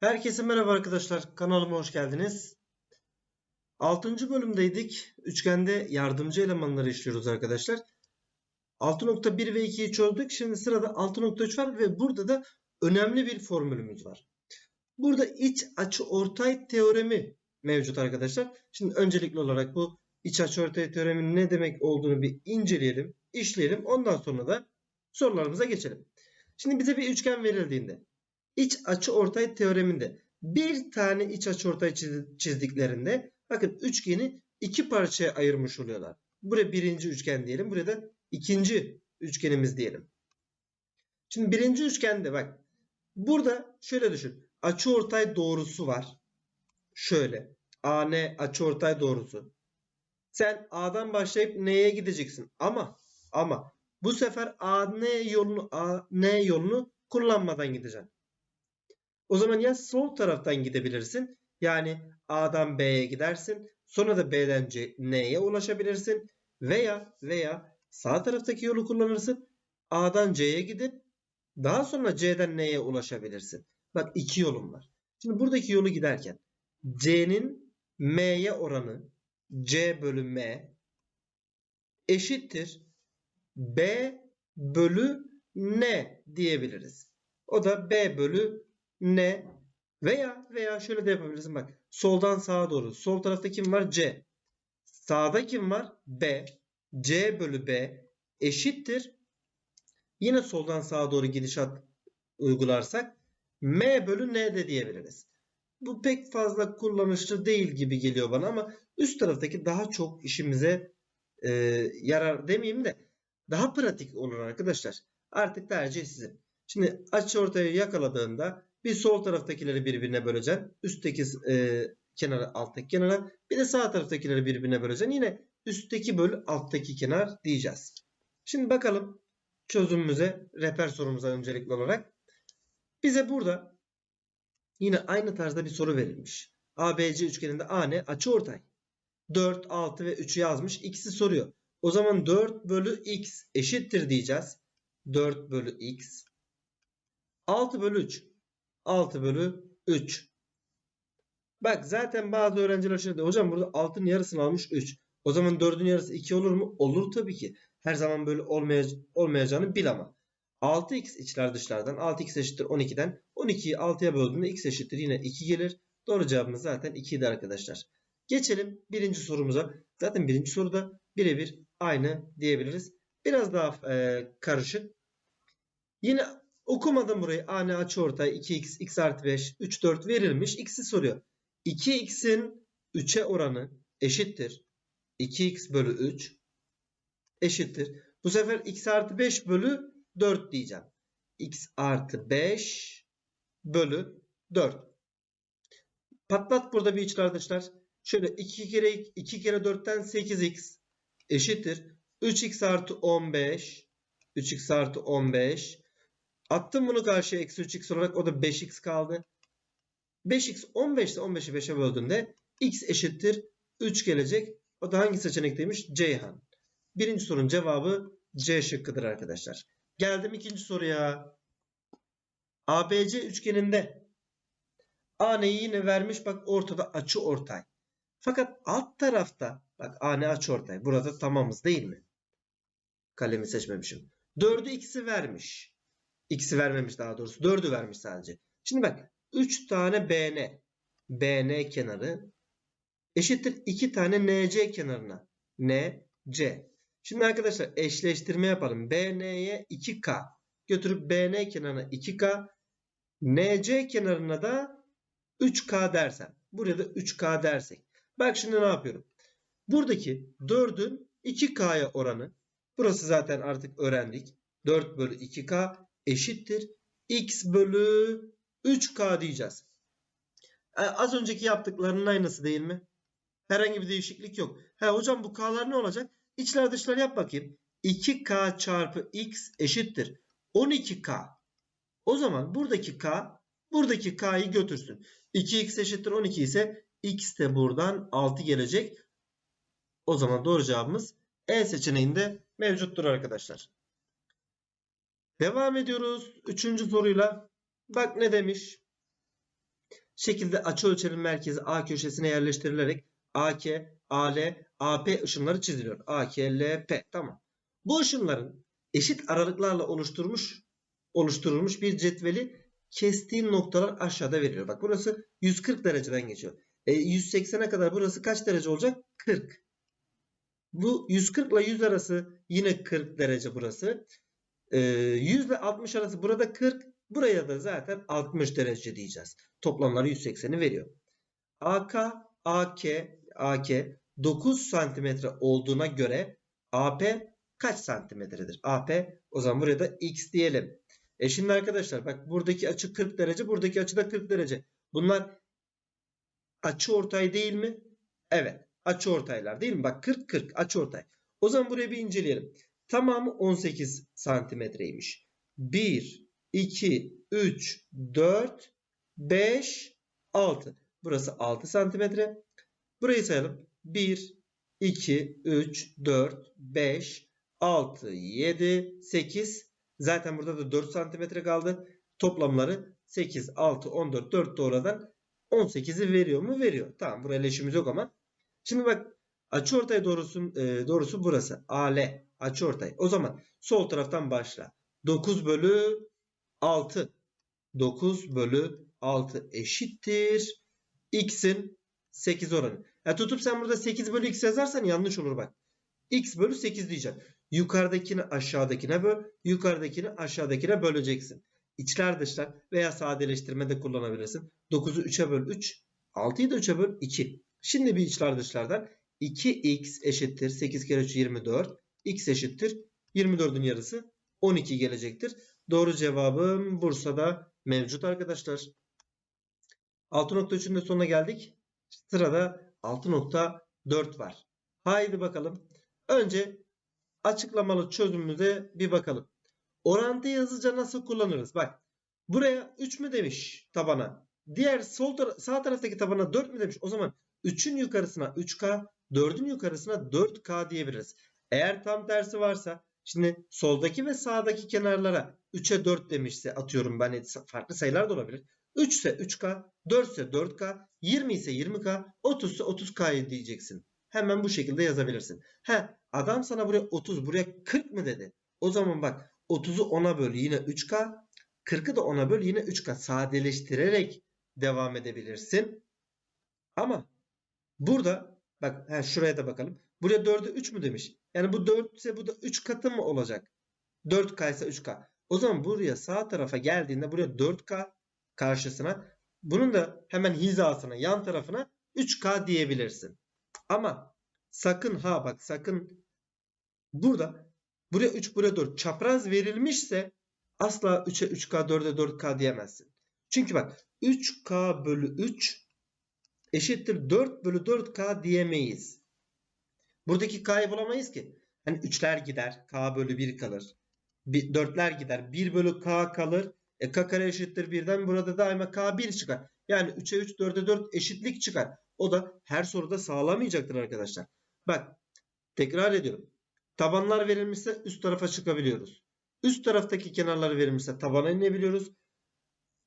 Herkese merhaba arkadaşlar. Kanalıma hoş geldiniz. 6. bölümdeydik. Üçgende yardımcı elemanları işliyoruz arkadaşlar. 6.1 ve 2'yi çözdük. Şimdi sırada 6.3 var ve burada da önemli bir formülümüz var. Burada iç açı ortay teoremi mevcut arkadaşlar. Şimdi öncelikli olarak bu iç açı ortay teoreminin ne demek olduğunu bir inceleyelim, işleyelim. Ondan sonra da sorularımıza geçelim. Şimdi bize bir üçgen verildiğinde iç açı ortay teoreminde bir tane iç açı ortay çiz- çizdiklerinde bakın üçgeni iki parçaya ayırmış oluyorlar. Buraya birinci üçgen diyelim. Buraya da ikinci üçgenimiz diyelim. Şimdi birinci üçgende bak. Burada şöyle düşün. Açı ortay doğrusu var. Şöyle. AN açı ortay doğrusu. Sen A'dan başlayıp N'ye gideceksin. Ama ama bu sefer AN yolunu AN yolunu kullanmadan gideceksin. O zaman ya sol taraftan gidebilirsin. Yani A'dan B'ye gidersin. Sonra da B'den C, N'ye ulaşabilirsin. Veya veya sağ taraftaki yolu kullanırsın. A'dan C'ye gidip daha sonra C'den N'ye ulaşabilirsin. Bak iki yolum var. Şimdi buradaki yolu giderken C'nin M'ye oranı C bölü M eşittir B bölü N diyebiliriz. O da B bölü N veya veya şöyle de yapabilirsin bak. Soldan sağa doğru. Sol tarafta kim var? C. Sağda kim var? B. C bölü B eşittir. Yine soldan sağa doğru gidişat uygularsak M bölü N de diyebiliriz. Bu pek fazla kullanışlı değil gibi geliyor bana ama üst taraftaki daha çok işimize e, yarar demeyeyim de daha pratik olur arkadaşlar. Artık tercih sizin. Şimdi açı ortaya yakaladığında bir sol taraftakileri birbirine böleceksin. Üstteki e, kenara alttaki kenara. Bir de sağ taraftakileri birbirine böleceksin. Yine üstteki bölü alttaki kenar diyeceğiz. Şimdi bakalım çözümümüze, rehber sorumuza öncelikli olarak. Bize burada yine aynı tarzda bir soru verilmiş. ABC üçgeninde AN açı ortay. 4, 6 ve 3'ü yazmış. X'i soruyor. O zaman 4 bölü X eşittir diyeceğiz. 4 bölü X. 6 bölü 3. 6 bölü 3. Bak zaten bazı öğrenciler şöyle diyor. Hocam burada 6'nın yarısını almış 3. O zaman 4'ün yarısı 2 olur mu? Olur tabii ki. Her zaman böyle olmaya, olmayacağını bil ama. 6x içler dışlardan. 6x eşittir 12'den. 12'yi 6'ya böldüğünde x eşittir yine 2 gelir. Doğru cevabımız zaten 2 idi arkadaşlar. Geçelim birinci sorumuza. Zaten birinci soruda birebir aynı diyebiliriz. Biraz daha e, karışık. Yine okumadım burayı. A ne açıortay 2x x artı 5 3 4 verilmiş. X'i soruyor. 2x'in 3'e oranı eşittir. 2x bölü 3 eşittir. Bu sefer x artı 5 bölü 4 diyeceğim. x artı 5 bölü 4. Patlat burada bir içler dışlar. Şöyle 2 kere 2 kere 4'ten 8x eşittir. 3x artı 15 3x artı 15 Attım bunu karşıya eksi 3x olarak o da 5x kaldı. 5x 15 ise 15'i 5'e böldüğümde x eşittir 3 gelecek. O da hangi seçenekteymiş? Ceyhan. Birinci sorunun cevabı C şıkkıdır arkadaşlar. Geldim ikinci soruya. ABC üçgeninde AN'yi yine vermiş. Bak ortada açı ortay. Fakat alt tarafta bak AN açı ortay. Burada tamamız değil mi? Kalemi seçmemişim. 4'ü x'i vermiş. X'i vermemiş daha doğrusu. 4'ü vermiş sadece. Şimdi bak 3 tane BN. BN kenarı eşittir 2 tane NC kenarına. NC. Şimdi arkadaşlar eşleştirme yapalım. BN'ye 2K. Götürüp BN kenarına 2K. NC kenarına da 3K dersem. Buraya da 3K dersek. Bak şimdi ne yapıyorum. Buradaki 4'ün 2K'ya oranı. Burası zaten artık öğrendik. 4 bölü 2K eşittir. X bölü 3K diyeceğiz. E, az önceki yaptıklarının aynısı değil mi? Herhangi bir değişiklik yok. He hocam bu K'lar ne olacak? İçler dışlar yap bakayım. 2K çarpı X eşittir. 12K. O zaman buradaki K buradaki K'yı götürsün. 2X eşittir 12 ise X de buradan 6 gelecek. O zaman doğru cevabımız E seçeneğinde mevcuttur arkadaşlar. Devam ediyoruz. Üçüncü soruyla. Bak ne demiş. şekilde açıölçenin merkezi A köşesine yerleştirilerek AK, AL, AP ışınları çiziliyor. AK, LP. Tamam. Bu ışınların eşit aralıklarla oluşturmuş oluşturulmuş bir cetveli kestiği noktalar aşağıda veriliyor. Bak burası 140 dereceden geçiyor. E, 180'e kadar burası kaç derece olacak? 40. Bu 140 ile 100 arası yine 40 derece burası. E, 100 ile 60 arası burada 40. Buraya da zaten 60 derece diyeceğiz. Toplamları 180'i veriyor. AK, AK, AK 9 santimetre olduğuna göre AP kaç santimetredir? AP o zaman buraya da X diyelim. E şimdi arkadaşlar bak buradaki açı 40 derece, buradaki açı da 40 derece. Bunlar açı ortay değil mi? Evet. Açı ortaylar değil mi? Bak 40 40 açı ortay. O zaman buraya bir inceleyelim. Tamamı 18 santimetreymiş. 1 2 3 4 5 6. Burası 6 santimetre. Burayı sayalım. 1 2 3 4 5 6 7 8 Zaten burada da 4 santimetre kaldı. Toplamları 8, 6, 14, 4 de oradan 18'i veriyor mu? Veriyor. Tamam buraya leşimiz yok ama. Şimdi bak açıortay doğrusu, e, doğrusu burası. AL açıortay. O zaman sol taraftan başla. 9 bölü 6. 9 bölü 6 eşittir. X'in 8 oranı. Ya tutup sen burada 8 bölü X yazarsan yanlış olur bak. X bölü 8 diyeceğim. Yukarıdakini aşağıdakine böl. Yukarıdakini aşağıdakine böleceksin. İçler dışlar veya sadeleştirme de kullanabilirsin. 9'u 3'e böl 3. 6'yı da 3'e böl 2. Şimdi bir içler dışlardan 2x eşittir 8 kere 3 24. x eşittir 24'ün yarısı 12 gelecektir. Doğru cevabım Bursa'da mevcut arkadaşlar. 6.3'ün de sonuna geldik. Sırada 6.4 var. Haydi bakalım. Önce açıklamalı çözümümüze bir bakalım. Orantı hızlıca nasıl kullanırız? Bak buraya 3 mü demiş tabana. Diğer sol tar sağ taraftaki tabana 4 mü demiş. O zaman 3'ün yukarısına 3K, 4'ün yukarısına 4K diyebiliriz. Eğer tam tersi varsa şimdi soldaki ve sağdaki kenarlara 3'e 4 demişse atıyorum ben farklı sayılar da olabilir. 3 ise 3K, 4 ise 4K, 20 ise 20K, 30 ise 30K diyeceksin. Hemen bu şekilde yazabilirsin. He, adam sana buraya 30, buraya 40 mı dedi? O zaman bak 30'u 10'a böl yine 3K, 40'ı da 10'a böl yine 3K. Sadeleştirerek devam edebilirsin. Ama burada bak he, şuraya da bakalım. Buraya 4'e 3 mü demiş? Yani bu 4 ise bu da 3 katı mı olacak? 4K ise 3K. O zaman buraya sağ tarafa geldiğinde buraya 4K karşısına bunun da hemen hizasına yan tarafına 3K diyebilirsin. Ama sakın ha bak sakın burada buraya 3 buraya 4 çapraz verilmişse asla 3'e 3K 4'e 4K diyemezsin. Çünkü bak 3K bölü 3 eşittir 4 bölü 4K diyemeyiz. Buradaki K'yı bulamayız ki. Hani 3'ler gider. K bölü 1 kalır. 4'ler gider. 1 bölü K kalır. E K kare eşittir 1'den burada daima K 1 çıkar. Yani 3'e 3 4'e 4 eşitlik çıkar. O da her soruda sağlamayacaktır arkadaşlar. Bak tekrar ediyorum. Tabanlar verilmişse üst tarafa çıkabiliyoruz. Üst taraftaki kenarlar verilmişse tabana inebiliyoruz.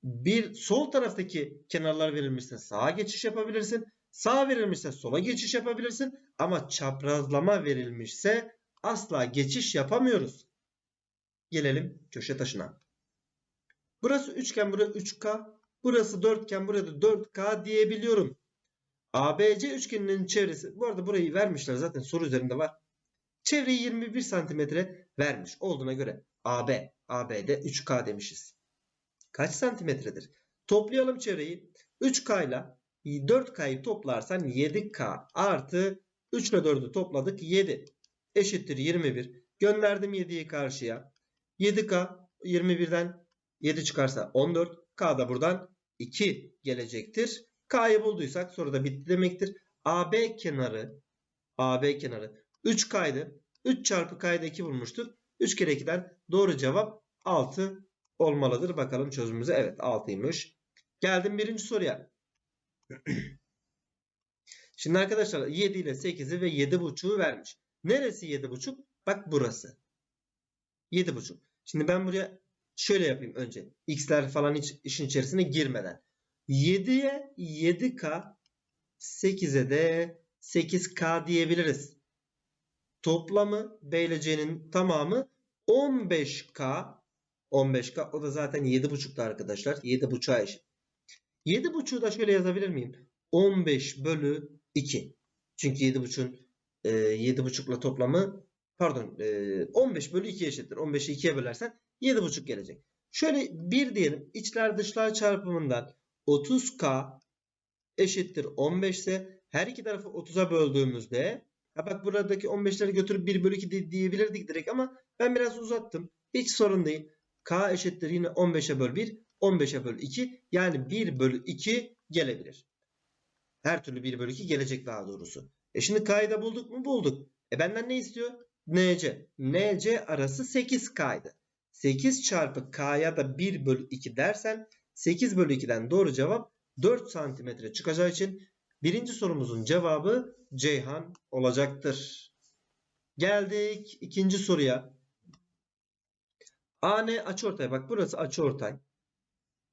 Bir sol taraftaki kenarlar verilmişse sağa geçiş yapabilirsin. Sağ verilmişse sola geçiş yapabilirsin. Ama çaprazlama verilmişse asla geçiş yapamıyoruz. Gelelim köşe taşına. Burası üçgen, burası 3K. Burası dörtgen, burada 4K diyebiliyorum. ABC üçgeninin çevresi, bu arada burayı vermişler zaten soru üzerinde var. Çevreyi 21 santimetre vermiş olduğuna göre AB, AB'de 3K demişiz. Kaç santimetredir? Toplayalım çevreyi. 3K ile 4K'yı toplarsan 7K artı 3 ile 4'ü topladık 7 eşittir 21. Gönderdim 7'yi karşıya. 7K 21'den 7 çıkarsa 14. K da buradan 2 gelecektir. K'yı bulduysak soruda bitti demektir. AB kenarı AB kenarı 3K'ydı. 3 çarpı K'yı 2 bulmuştuk. 3 kere 2'den doğru cevap 6 olmalıdır. Bakalım çözümümüze. Evet 6'ymış. Geldim birinci soruya. Şimdi arkadaşlar 7 ile 8'i ve 7.5'u vermiş. Neresi 7.5? Bak burası. 7.5. Şimdi ben buraya şöyle yapayım önce. X'ler falan hiç işin içerisine girmeden. 7'ye 7K 8'e de 8K diyebiliriz. Toplamı B ile C'nin tamamı 15K 15K o da zaten 7.5'tu arkadaşlar. 7.5'a eşit. 7.5'u da şöyle yazabilir miyim? 15 bölü 2. Çünkü 7.5'un e, 7.5'la toplamı pardon e, 15 bölü 2 eşittir. 15'i 2'ye bölersen 7.5 gelecek. Şöyle 1 diyelim. İçler dışlar çarpımından 30K eşittir 15 ise her iki tarafı 30'a böldüğümüzde ha bak buradaki 15'leri götürüp 1 bölü 2 de- diyebilirdik direkt ama ben biraz uzattım. Hiç sorun değil. K eşittir yine 15'e böl 1, 15'e böl 2 yani 1 bölü 2 gelebilir. Her türlü 1 bölü 2 gelecek daha doğrusu. E şimdi K'yı da bulduk mu? Bulduk. E benden ne istiyor? NC. NC arası 8K'ydı. 8 çarpı K'ya da 1 bölü 2 dersen 8 bölü 2'den doğru cevap 4 santimetre çıkacağı için birinci sorumuzun cevabı Ceyhan olacaktır. Geldik ikinci soruya. AN açıortay. Bak burası açıortay.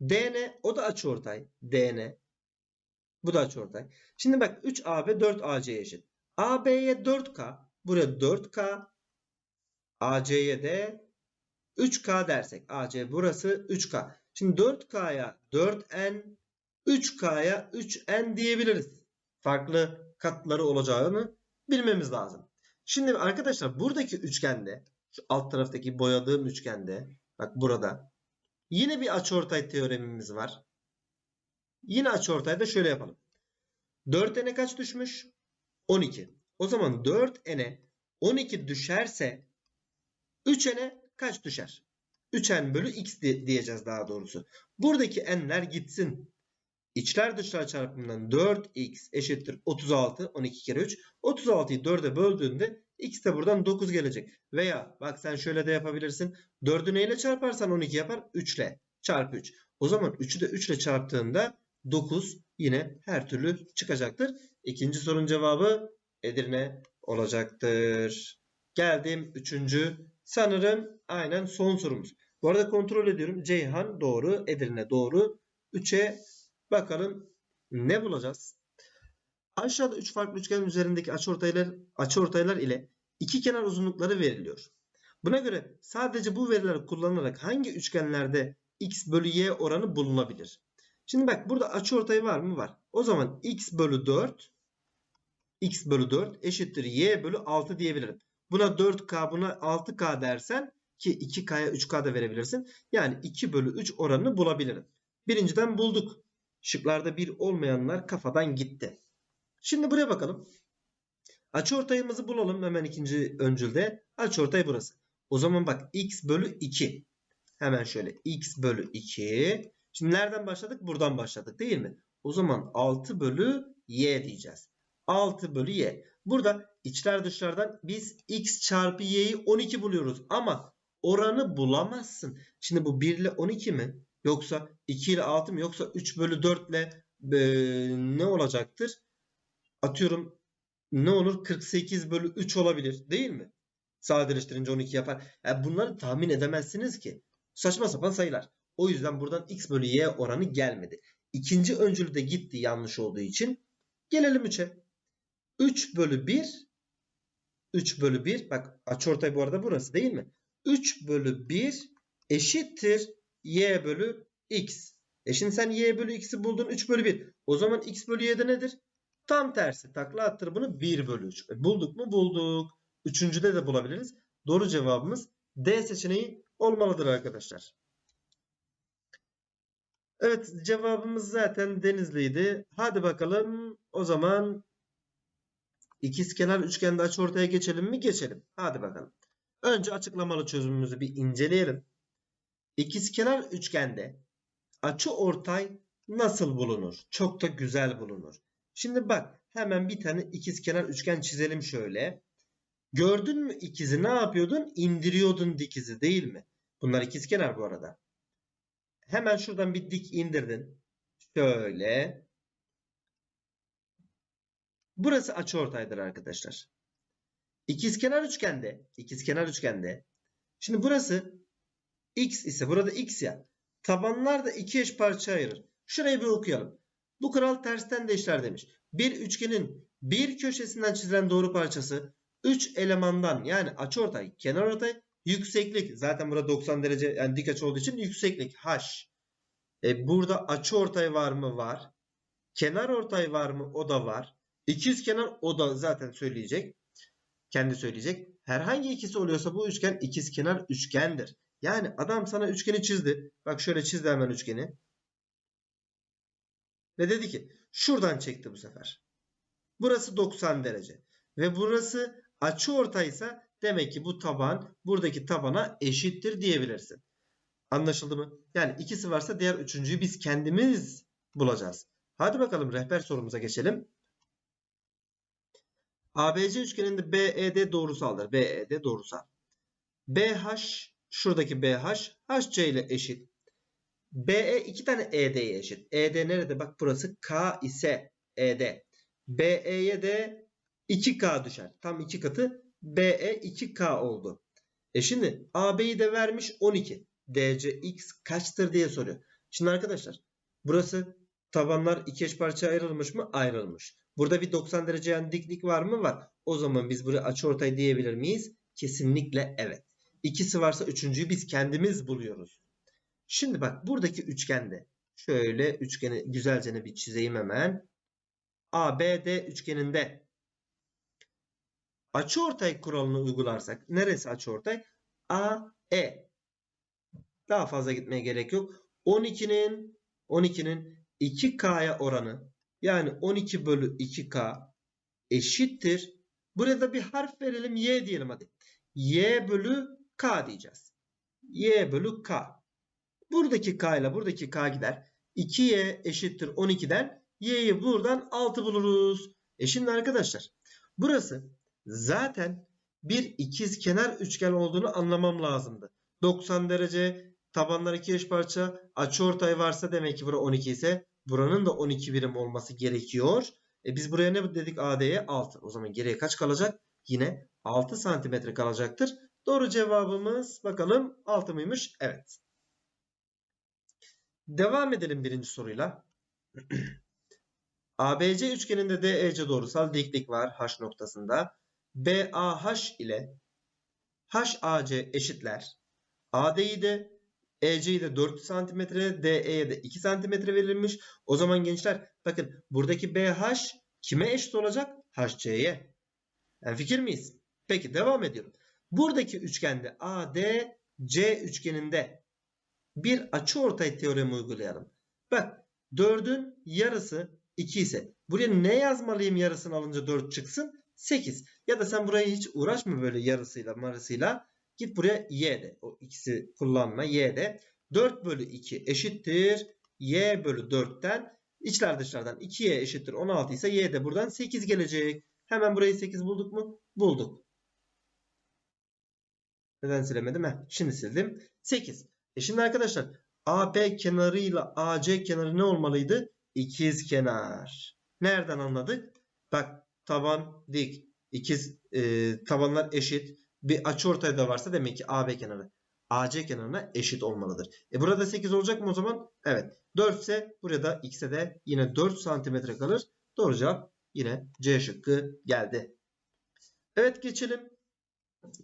DN o da açıortay. DN. Bu da açıortay. Şimdi bak 3AB 4AC eşit. AB'ye 4K. Buraya 4K. AC'ye de 3K dersek. AC burası 3K. Şimdi 4K'ya 4N 3K'ya 3N diyebiliriz. Farklı katları olacağını bilmemiz lazım. Şimdi arkadaşlar buradaki üçgende şu alt taraftaki boyadığım üçgende bak burada yine bir açıortay teoremimiz var. Yine açıortayda şöyle yapalım. 4n'e kaç düşmüş? 12. O zaman 4n'e 12 düşerse 3n'e kaç düşer? 3n bölü x di- diyeceğiz daha doğrusu. Buradaki n'ler gitsin. İçler dışlar çarpımından 4x eşittir 36. 12 kere 3. 36'yı 4'e böldüğünde x de buradan 9 gelecek. Veya bak sen şöyle de yapabilirsin. 4'ü neyle çarparsan 12 yapar? 3 ile. Çarpı 3. O zaman 3'ü de 3 ile çarptığında 9 yine her türlü çıkacaktır. İkinci sorunun cevabı Edirne olacaktır. Geldim üçüncü. Sanırım aynen son sorumuz. Bu arada kontrol ediyorum. Ceyhan doğru. Edirne doğru. 3'e bakalım ne bulacağız? Aşağıda 3 farklı üçgen üzerindeki açıortaylar, açıortaylar ile iki kenar uzunlukları veriliyor. Buna göre sadece bu verileri kullanarak hangi üçgenlerde x bölü y oranı bulunabilir? Şimdi bak burada açıortay var mı? Var. O zaman x bölü 4 x bölü 4 eşittir y bölü 6 diyebilirim. Buna 4k buna 6k dersen ki 2k'ya 3k da verebilirsin. Yani 2 bölü 3 oranını bulabilirim. Birinciden bulduk. Şıklarda 1 olmayanlar kafadan gitti. Şimdi buraya bakalım. Açıortayımızı bulalım hemen ikinci öncülde. Açıortay burası. O zaman bak x bölü 2. Hemen şöyle x bölü 2. Şimdi nereden başladık? Buradan başladık değil mi? O zaman 6 bölü y diyeceğiz. 6 bölü y. Burada içler dışlardan biz x çarpı y'yi 12 buluyoruz. Ama oranı bulamazsın. Şimdi bu 1 ile 12 mi? Yoksa 2 ile 6 mı? Yoksa 3 bölü 4 ile e, ne olacaktır? Atıyorum ne olur? 48 bölü 3 olabilir değil mi? Sadeleştirince 12 yapar. Yani bunları tahmin edemezsiniz ki. Saçma sapan sayılar. O yüzden buradan x bölü y oranı gelmedi. İkinci öncülü de gitti yanlış olduğu için. Gelelim 3'e. 3 bölü 1 3 bölü 1 bak açıortay bu arada burası değil mi? 3 bölü 1 eşittir y bölü x. E şimdi sen y bölü x'i buldun 3 bölü 1. O zaman x bölü y'de nedir? Tam tersi. Takla attır bunu 1 bölü 3. E bulduk mu? Bulduk. Üçüncüde de bulabiliriz. Doğru cevabımız D seçeneği olmalıdır arkadaşlar. Evet cevabımız zaten Denizli'ydi. Hadi bakalım o zaman ikizkenar üçgende açıortaya geçelim mi? Geçelim. Hadi bakalım. Önce açıklamalı çözümümüzü bir inceleyelim. İkizkenar üçgende açıortay nasıl bulunur? Çok da güzel bulunur. Şimdi bak hemen bir tane ikizkenar üçgen çizelim şöyle. Gördün mü ikizi ne yapıyordun? İndiriyordun dikizi değil mi? Bunlar ikizkenar bu arada. Hemen şuradan bir dik indirdin. Şöyle. Burası açıortaydır arkadaşlar. İkizkenar üçgende, ikizkenar üçgende. Şimdi burası x ise burada x ya. Tabanlar da iki eş parça ayırır. Şurayı bir okuyalım. Bu kural tersten de işler demiş. Bir üçgenin bir köşesinden çizilen doğru parçası 3 elemandan yani açıortay, kenarortay, yükseklik. Zaten burada 90 derece yani dik açı olduğu için yükseklik h. E burada açıortay var mı? Var. Kenar ortay var mı? O da var. İkiz kenar o da zaten söyleyecek. Kendi söyleyecek. Herhangi ikisi oluyorsa bu üçgen ikiz kenar üçgendir. Yani adam sana üçgeni çizdi. Bak şöyle çizdi hemen üçgeni. Ve dedi ki şuradan çekti bu sefer. Burası 90 derece. Ve burası açı ortaysa demek ki bu taban buradaki tabana eşittir diyebilirsin. Anlaşıldı mı? Yani ikisi varsa diğer üçüncüyü biz kendimiz bulacağız. Hadi bakalım rehber sorumuza geçelim. ABC üçgeninde BED doğrusaldır. BED doğrusal. BH şuradaki BH HC ile eşit. BE iki tane ED'ye eşit. ED nerede? Bak burası K ise ED. BE'ye de 2K düşer. Tam 2 katı BE 2K oldu. E şimdi AB'yi de vermiş 12. DCX kaçtır diye soruyor. Şimdi arkadaşlar burası tabanlar iki eş parçaya ayrılmış mı? Ayrılmış. Burada bir 90 derece yani diklik var mı? Var. O zaman biz buraya açıortay diyebilir miyiz? Kesinlikle evet. İkisi varsa üçüncüyü biz kendimiz buluyoruz. Şimdi bak buradaki üçgende şöyle üçgeni güzelce bir çizeyim hemen. ABD üçgeninde açıortay kuralını uygularsak neresi açıortay? AE. Daha fazla gitmeye gerek yok. 12'nin 12'nin 2K'ya oranı yani 12 bölü 2K eşittir. Burada bir harf verelim Y diyelim hadi. Y bölü K diyeceğiz. Y bölü K. Buradaki K ile buradaki K gider. 2Y eşittir 12'den Y'yi buradan 6 buluruz. E şimdi arkadaşlar burası zaten bir ikiz kenar üçgen olduğunu anlamam lazımdı. 90 derece tabanlar iki eş parça açıortay varsa demek ki bura 12 ise buranın da 12 birim olması gerekiyor. E biz buraya ne dedik AD'ye 6. O zaman geriye kaç kalacak? Yine 6 santimetre kalacaktır. Doğru cevabımız bakalım 6 mıymış? Evet. Devam edelim birinci soruyla. ABC üçgeninde DEC doğrusal diklik var H noktasında. BAH ile HAC eşitler. AD'yi de EC'yi de 4 cm, DE'ye de 2 cm verilmiş. O zaman gençler bakın buradaki BH kime eşit olacak? HC'ye. Yani fikir miyiz? Peki devam ediyorum. Buradaki üçgende ADC üçgeninde bir açıortay teoremi uygulayalım. Bak 4'ün yarısı 2 ise buraya ne yazmalıyım yarısını alınca 4 çıksın? 8. Ya da sen burayı hiç uğraşma böyle yarısıyla marısıyla. Git buraya y de. O ikisi kullanma y de. 4 bölü 2 eşittir. y bölü 4'ten içler dışlardan 2y eşittir 16 ise y de buradan 8 gelecek. Hemen burayı 8 bulduk mu? Bulduk. Neden silemedim? Heh, şimdi sildim. 8. E şimdi arkadaşlar AB kenarıyla AC kenarı ne olmalıydı? İkiz kenar. Nereden anladık? Bak taban dik. İkiz e, tabanlar eşit. Bir açıortay da varsa demek ki AB kenarı AC kenarına eşit olmalıdır. E burada 8 olacak mı o zaman? Evet. 4 ise burada x'e de yine 4 santimetre kalır. Doğru cevap yine C şıkkı geldi. Evet geçelim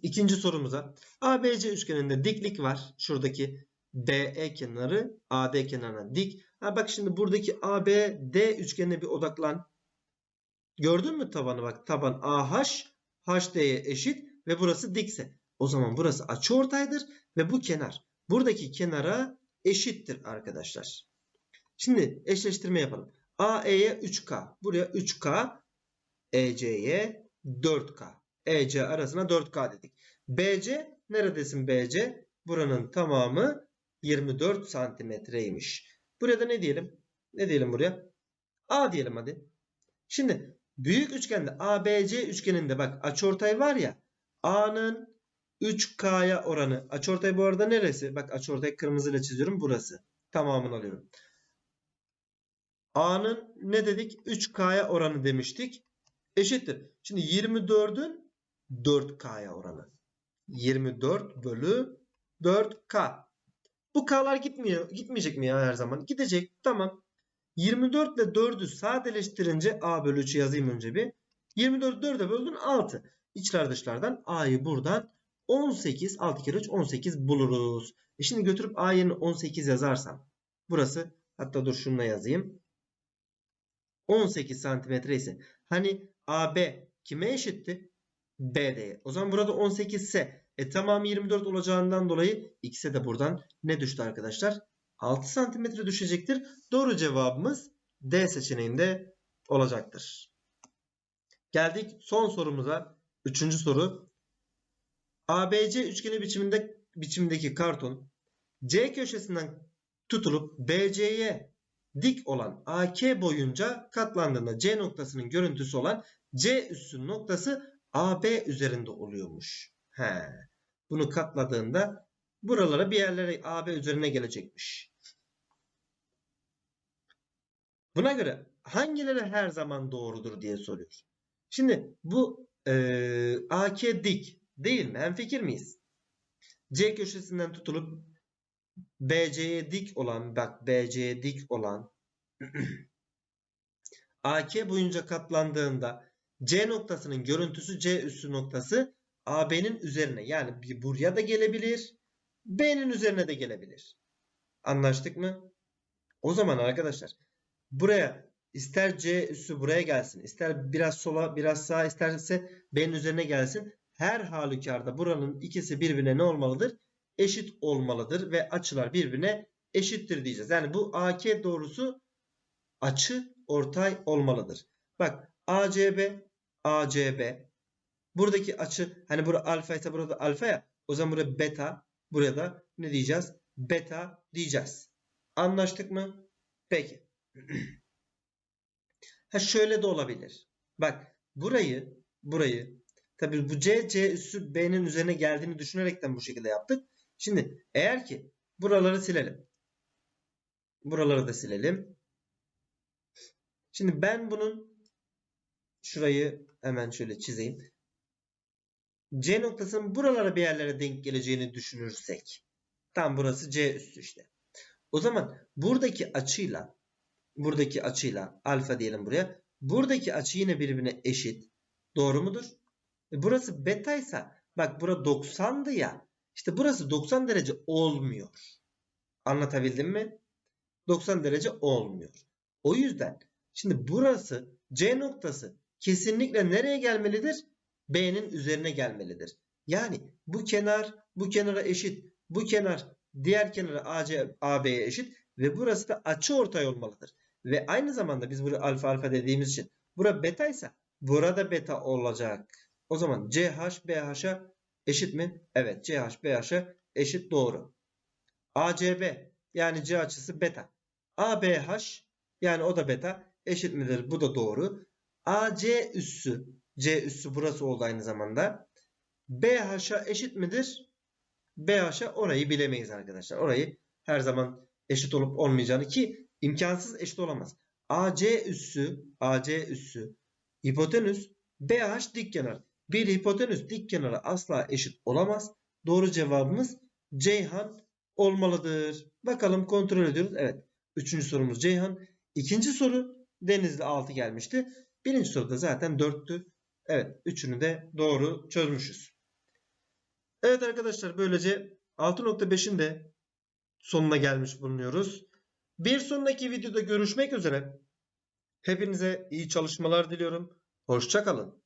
ikinci sorumuza. ABC üçgeninde diklik var. Şuradaki DE kenarı AD kenarına dik. Ha bak şimdi buradaki ABD üçgenine bir odaklan. Gördün mü tabanı bak taban AH HD'ye eşit ve burası dikse. O zaman burası açıortaydır ve bu kenar buradaki kenara eşittir arkadaşlar. Şimdi eşleştirme yapalım. AE'ye 3K. Buraya 3K. EC'ye 4K. EC arasına 4K dedik. BC neredesin BC? Buranın tamamı 24 santimetreymiş. Burada ne diyelim? Ne diyelim buraya? A diyelim hadi. Şimdi büyük üçgende ABC üçgeninde bak açıortay var ya. A'nın 3K'ya oranı. Açıortay bu arada neresi? Bak açıortay kırmızıyla çiziyorum. Burası. Tamamını alıyorum. A'nın ne dedik? 3K'ya oranı demiştik. Eşittir. Şimdi 24'ün 4K'ya oranı. 24 bölü 4K. Bu K'lar gitmiyor. Gitmeyecek mi ya her zaman? Gidecek. Tamam. 24 ile 4'ü sadeleştirince A bölü 3'ü yazayım önce bir. 24 4'e böldün 6. İçler dışlardan A'yı buradan 18 6 kere 3 18 buluruz. E şimdi götürüp A yerine 18 yazarsam burası hatta dur şununla yazayım. 18 santimetre ise hani AB kime eşitti? BD'ye. O zaman burada 18 ise e tamamı 24 olacağından dolayı x'e de buradan ne düştü arkadaşlar? 6 santimetre düşecektir. Doğru cevabımız D seçeneğinde olacaktır. Geldik son sorumuza. Üçüncü soru. ABC üçgeni biçiminde biçimdeki karton C köşesinden tutulup BC'ye dik olan AK boyunca katlandığında C noktasının görüntüsü olan C üssü noktası AB üzerinde oluyormuş. He. Bunu katladığında buralara bir yerlere AB üzerine gelecekmiş. Buna göre hangileri her zaman doğrudur diye soruyor. Şimdi bu e, AK dik değil mi? Hemfikir miyiz? C köşesinden tutulup BC'ye dik olan bak BC'ye dik olan AK boyunca katlandığında C noktasının görüntüsü C üssü noktası AB'nin üzerine yani buraya da gelebilir B'nin üzerine de gelebilir. Anlaştık mı? O zaman arkadaşlar buraya ister C üssü buraya gelsin ister biraz sola biraz sağa isterse B'nin üzerine gelsin. Her halükarda buranın ikisi birbirine ne olmalıdır? Eşit olmalıdır ve açılar birbirine eşittir diyeceğiz. Yani bu AK doğrusu açı ortay olmalıdır. Bak ACB ACB buradaki açı hani burada alfa ise burada alfa ya o zaman burada beta buraya da ne diyeceğiz? Beta diyeceğiz. Anlaştık mı? Peki. ha şöyle de olabilir. Bak burayı burayı tabii bu C C üssü B'nin üzerine geldiğini düşünerekten bu şekilde yaptık. Şimdi eğer ki buraları silelim. Buraları da silelim. Şimdi ben bunun şurayı hemen şöyle çizeyim. C noktasının buralara bir yerlere denk geleceğini düşünürsek. Tam burası C üssü işte. O zaman buradaki açıyla buradaki açıyla alfa diyelim buraya. Buradaki açı yine birbirine eşit. Doğru mudur? E burası beta ise bak bura 90'dı ya. İşte burası 90 derece olmuyor. Anlatabildim mi? 90 derece olmuyor. O yüzden şimdi burası C noktası kesinlikle nereye gelmelidir? B'nin üzerine gelmelidir. Yani bu kenar bu kenara eşit. Bu kenar diğer kenara AC AB'ye eşit ve burası da açı ortay olmalıdır. Ve aynı zamanda biz burada alfa alfa dediğimiz için bura beta ise burada beta olacak. O zaman CH BH'a eşit mi? Evet CH BH'a eşit doğru. ACB yani C açısı beta. ABH yani o da beta eşit midir? Bu da doğru. AC üssü C üssü burası oldu aynı zamanda. BH'a eşit midir? BH'a orayı bilemeyiz arkadaşlar. Orayı her zaman eşit olup olmayacağını ki imkansız eşit olamaz. AC üssü, AC üssü hipotenüs BH dik kenar. Bir hipotenüs dik kenara asla eşit olamaz. Doğru cevabımız Ceyhan olmalıdır. Bakalım kontrol ediyoruz. Evet. Üçüncü sorumuz Ceyhan. İkinci soru Denizli 6 gelmişti. Birinci soruda zaten 4'tü. Evet. Üçünü de doğru çözmüşüz. Evet arkadaşlar böylece 6.5'in de sonuna gelmiş bulunuyoruz. Bir sonraki videoda görüşmek üzere. Hepinize iyi çalışmalar diliyorum. Hoşçakalın.